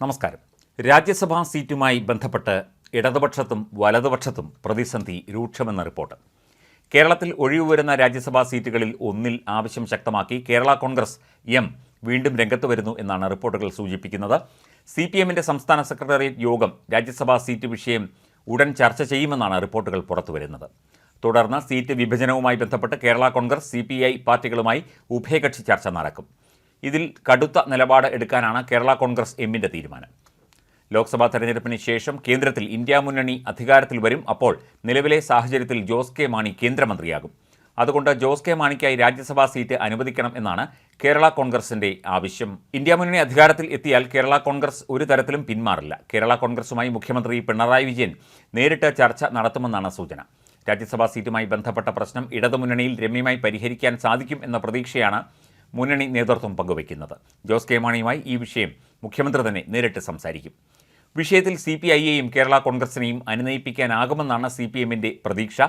നമസ്കാരം. രാജ്യസഭാ സീറ്റുമായി ബന്ധപ്പെട്ട് ഇടതുപക്ഷത്തും വലതുപക്ഷത്തും പ്രതിസന്ധി രൂക്ഷമെന്ന റിപ്പോർട്ട്. കേരളത്തിൽ ഒഴിവ് വരുന്ന രാജ്യസഭാ സീറ്റുകളിൽ ഒന്നിൽ ആവശ്യം ശക്തമാക്കി കേരള കോൺഗ്രസ് എം വീണ്ടും രംഗത്ത് വരുന്നു എന്നാണ് റിപ്പോർട്ടുകൾ സൂചിപ്പിക്കുന്നത്. സി പി എമ്മിന്റെ സംസ്ഥാന സെക്രട്ടേറിയറ്റ് യോഗം രാജ്യസഭാ സീറ്റ് വിഷയം ഉടൻ ചർച്ച ചെയ്യുമെന്നാണ് റിപ്പോർട്ടുകൾ പുറത്തുവരുന്നത് തുടർന്ന് സീറ്റ് വിഭജനവുമായി ബന്ധപ്പെട്ട് കേരള കോൺഗ്രസ് സി പാർട്ടികളുമായി ഉഭയകക്ഷി ചർച്ച നടക്കും. ഇതിൽ കടുത്ത നിലപാട് എടുക്കാനാണ് കേരള കോൺഗ്രസ് എമ്മിന്റെ തീരുമാനം. ലോക്സഭാ തെരഞ്ഞെടുപ്പിന് ശേഷം കേന്ദ്രത്തിൽ ഇന്ത്യ മുന്നണി അധികാരത്തിൽ വരും അപ്പോൾ നിലവിലെ സാഹചര്യത്തിൽ ജോസ് കെ മാണി കേന്ദ്രമന്ത്രിയാകും. അതുകൊണ്ട് ജോസ് കെ മാണിക്കായി രാജ്യസഭാ സീറ്റ് അനുവദിക്കണം എന്നാണ് കേരള കോൺഗ്രസിന്റെ ആവശ്യം. ഇന്ത്യ മുന്നണി അധികാരത്തിൽ എത്തിയാൽ കേരള കോൺഗ്രസ് ഒരു തരത്തിലും പിന്മാറില്ല. കേരള കോൺഗ്രസുമായി മുഖ്യമന്ത്രി പിണറായി വിജയൻ നേരിട്ട് ചർച്ച നടത്തുമെന്നാണ് സൂചന. രാജ്യസഭാ സീറ്റുമായി ബന്ധപ്പെട്ട പ്രശ്നം ഇടതുമുന്നണിയിൽ രമ്യമായി പരിഹരിക്കാൻ സാധിക്കും എന്ന പ്രതീക്ഷയാണ് മുന്നണി നേതൃത്വം പങ്കുവയ്ക്കുന്നത്. ജോസ് കെ മാണിയുമായി ഈ വിഷയം മുഖ്യമന്ത്രി തന്നെ നേരിട്ട് സംസാരിക്കും. വിഷയത്തിൽ സി പി ഐയെയും കേരള കോൺഗ്രസിനെയും അനുനയിപ്പിക്കാനാകുമെന്നാണ് സി പി എമ്മിന്റെ പ്രതീക്ഷ.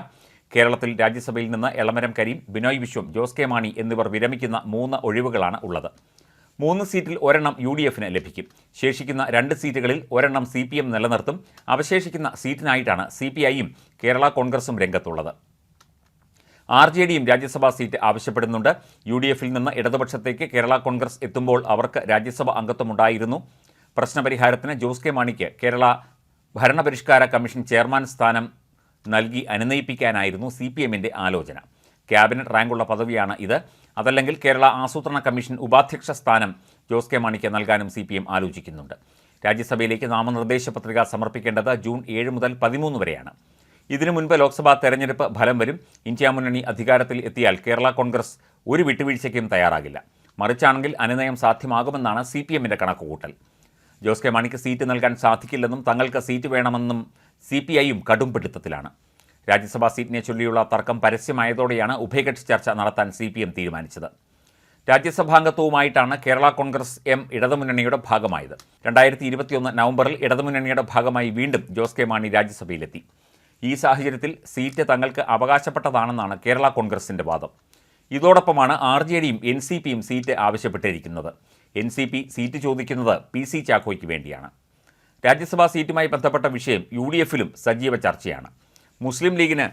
കേരളത്തിൽ രാജ്യസഭയിൽ നിന്ന് എളമരം കരീം ബിനോയ് വിശ്വം ജോസ് കെ മാണി എന്നിവർ വിരമിക്കുന്ന മൂന്ന് ഒഴിവുകളാണ് ഉള്ളത്. മൂന്ന് സീറ്റിൽ ഒരെണ്ണം യു ഡി എഫിന് ലഭിക്കും. ശേഷിക്കുന്ന രണ്ട് സീറ്റുകളിൽ ഒരെണ്ണം സി പി എം നിലനിർത്തും. അവശേഷിക്കുന്ന സീറ്റിനായിട്ടാണ് സി പി ഐയും കേരള കോൺഗ്രസും രംഗത്തുള്ളത്. ആർ ജെ ഡിയും രാജ്യസഭാ സീറ്റ് ആവശ്യപ്പെടുന്നുണ്ട്. യു ഡി എഫിൽ നിന്ന് ഇടതുപക്ഷത്തേക്ക് കേരള കോൺഗ്രസ് എത്തുമ്പോൾ അവർക്ക് രാജ്യസഭ അംഗത്വമുണ്ടായിരുന്നു. പ്രശ്നപരിഹാരത്തിന് ജോസ് കെ മാണിക്ക് കേരള ഭരണപരിഷ്കാര കമ്മീഷൻ ചെയർമാൻ സ്ഥാനം നൽകി അനുനയിപ്പിക്കാനായിരുന്നു സി പി എമ്മിന്റെ ആലോചന. ക്യാബിനറ്റ് റാങ്കുള്ള പദവിയാണ് ഇത്. അതല്ലെങ്കിൽ കേരള ആസൂത്രണ കമ്മീഷൻ ഉപാധ്യക്ഷ സ്ഥാനം ജോസ് കെ മാണിക്ക് നൽകാനും സി പി എം ആലോചിക്കുന്നുണ്ട്. രാജ്യസഭയിലേക്ക് നാമനിർദ്ദേശ പത്രിക സമർപ്പിക്കേണ്ടത് ജൂൺ ഏഴ് മുതൽ പതിമൂന്ന് വരെയാണ്. ഇതിനു മുൻപ് ലോക്സഭാ തെരഞ്ഞെടുപ്പ് ഫലം വരും. ഇന്ത്യ മുന്നണി അധികാരത്തിൽ എത്തിയാൽ കേരള കോൺഗ്രസ് ഒരു വിട്ടുവീഴ്ചയ്ക്കും തയ്യാറാകില്ല. മറിച്ചാണെങ്കിൽ അനുനയം സാധ്യമാകുമെന്നാണ് സി പി എമ്മിന്റെ കണക്കുകൂട്ടൽ. ജോസ് കെ മാണിക്ക് സീറ്റ് നൽകാൻ സാധിക്കില്ലെന്നും തങ്ങൾക്ക് സീറ്റ് വേണമെന്നും സി പി ഐയും കടും പിടുത്തത്തിലാണ്. രാജ്യസഭാ സീറ്റിനെ ചൊല്ലിയുള്ള തർക്കം പരസ്യമായതോടെയാണ് ഉഭയകക്ഷി ചർച്ച നടത്താൻ സി പി എം തീരുമാനിച്ചത്. രാജ്യസഭാംഗത്വവുമായിട്ടാണ് കേരള കോൺഗ്രസ് എം ഇടതുമുന്നണിയുടെ ഭാഗമായത്. രണ്ടായിരത്തി ഇരുപത്തിയൊന്ന് നവംബറിൽ ഇടതുമുന്നണിയുടെ ഭാഗമായി വീണ്ടും ജോസ് കെ മാണി രാജ്യസഭയിലെത്തി. ഈ സാഹചര്യത്തിൽ സീറ്റ് തങ്ങൾക്ക് അവകാശപ്പെട്ടതാണെന്നാണ് കേരള കോൺഗ്രസിന്റെ വാദം. ഇതോടൊപ്പമാണ് ആർ ജെ ഡിയും എൻ സി പിയും സീറ്റ് ആവശ്യപ്പെട്ടിരിക്കുന്നത്. എൻ സി പി സീറ്റ് ചോദിക്കുന്നത് പി സി ചാക്കോയ്ക്ക് വേണ്ടിയാണ്. രാജ്യസഭാ സീറ്റുമായി ബന്ധപ്പെട്ട വിഷയം യു ഡി എഫിലും സജീവ ചർച്ചയാണ്. മുസ്ലിം ലീഗിന്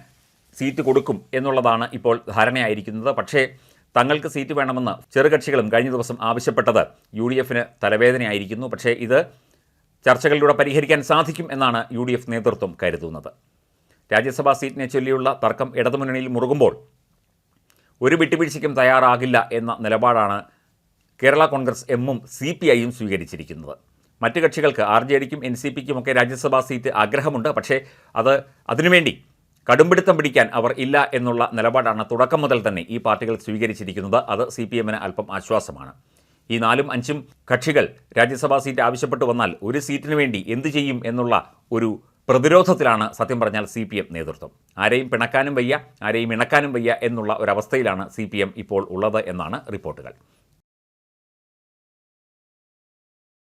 സീറ്റ് കൊടുക്കും എന്നുള്ളതാണ് ഇപ്പോൾ ധാരണയായിരിക്കുന്നത്. പക്ഷേ തങ്ങൾക്ക് സീറ്റ് വേണമെന്ന് ചെറുകക്ഷികളും കഴിഞ്ഞ ദിവസം ആവശ്യപ്പെട്ടത് യു ഡി എഫിന് തലവേദനയായിരിക്കുന്നു. പക്ഷേ ഇത് ചർച്ചകളിലൂടെ പരിഹരിക്കാൻ സാധിക്കും എന്നാണ് യു ഡി എഫ് നേതൃത്വം കരുതുന്നത്. രാജ്യസഭാ സീറ്റിനെ ചൊല്ലിയുള്ള തർക്കം ഇടതുമുന്നണിയിൽ മുറുകുമ്പോൾ ഒരു വിട്ടുവീഴ്ചയ്ക്കും തയ്യാറാകില്ല എന്ന നിലപാടാണ് കേരള കോൺഗ്രസ് എമ്മും സി പി ഐയും സ്വീകരിച്ചിരിക്കുന്നത്. മറ്റ് കക്ഷികൾക്ക് ആർ ജെ ഡിക്കും എൻ സി പിക്കുമൊക്കെ രാജ്യസഭാ സീറ്റ് ആഗ്രഹമുണ്ട്. പക്ഷേ അത് അതിനുവേണ്ടി കടുംപിടുത്തം പിടിക്കാൻ അവർ ഇല്ല എന്നുള്ള നിലപാടാണ് തുടക്കം മുതൽ തന്നെ ഈ പാർട്ടികൾ സ്വീകരിച്ചിരിക്കുന്നത്. അത് സി പി എമ്മിന് അല്പം ആശ്വാസമാണ്. ഈ നാലും അഞ്ചും കക്ഷികൾ രാജ്യസഭാ സീറ്റ് ആവശ്യപ്പെട്ടു വന്നാൽ ഒരു സീറ്റിന് വേണ്ടി എന്തു ചെയ്യും എന്നുള്ള ഒരു പ്രതിരോധത്തിലാണ് സത്യം പറഞ്ഞാൽ സി പി എം നേതൃത്വം. ആരെയും പിണക്കാനും വയ്യ ആരെയും ഇണക്കാനും വയ്യ എന്നുള്ള ഒരവസ്ഥയിലാണ് സി പി എം ഇപ്പോൾ ഉള്ളത് എന്നാണ് റിപ്പോർട്ടുകൾ.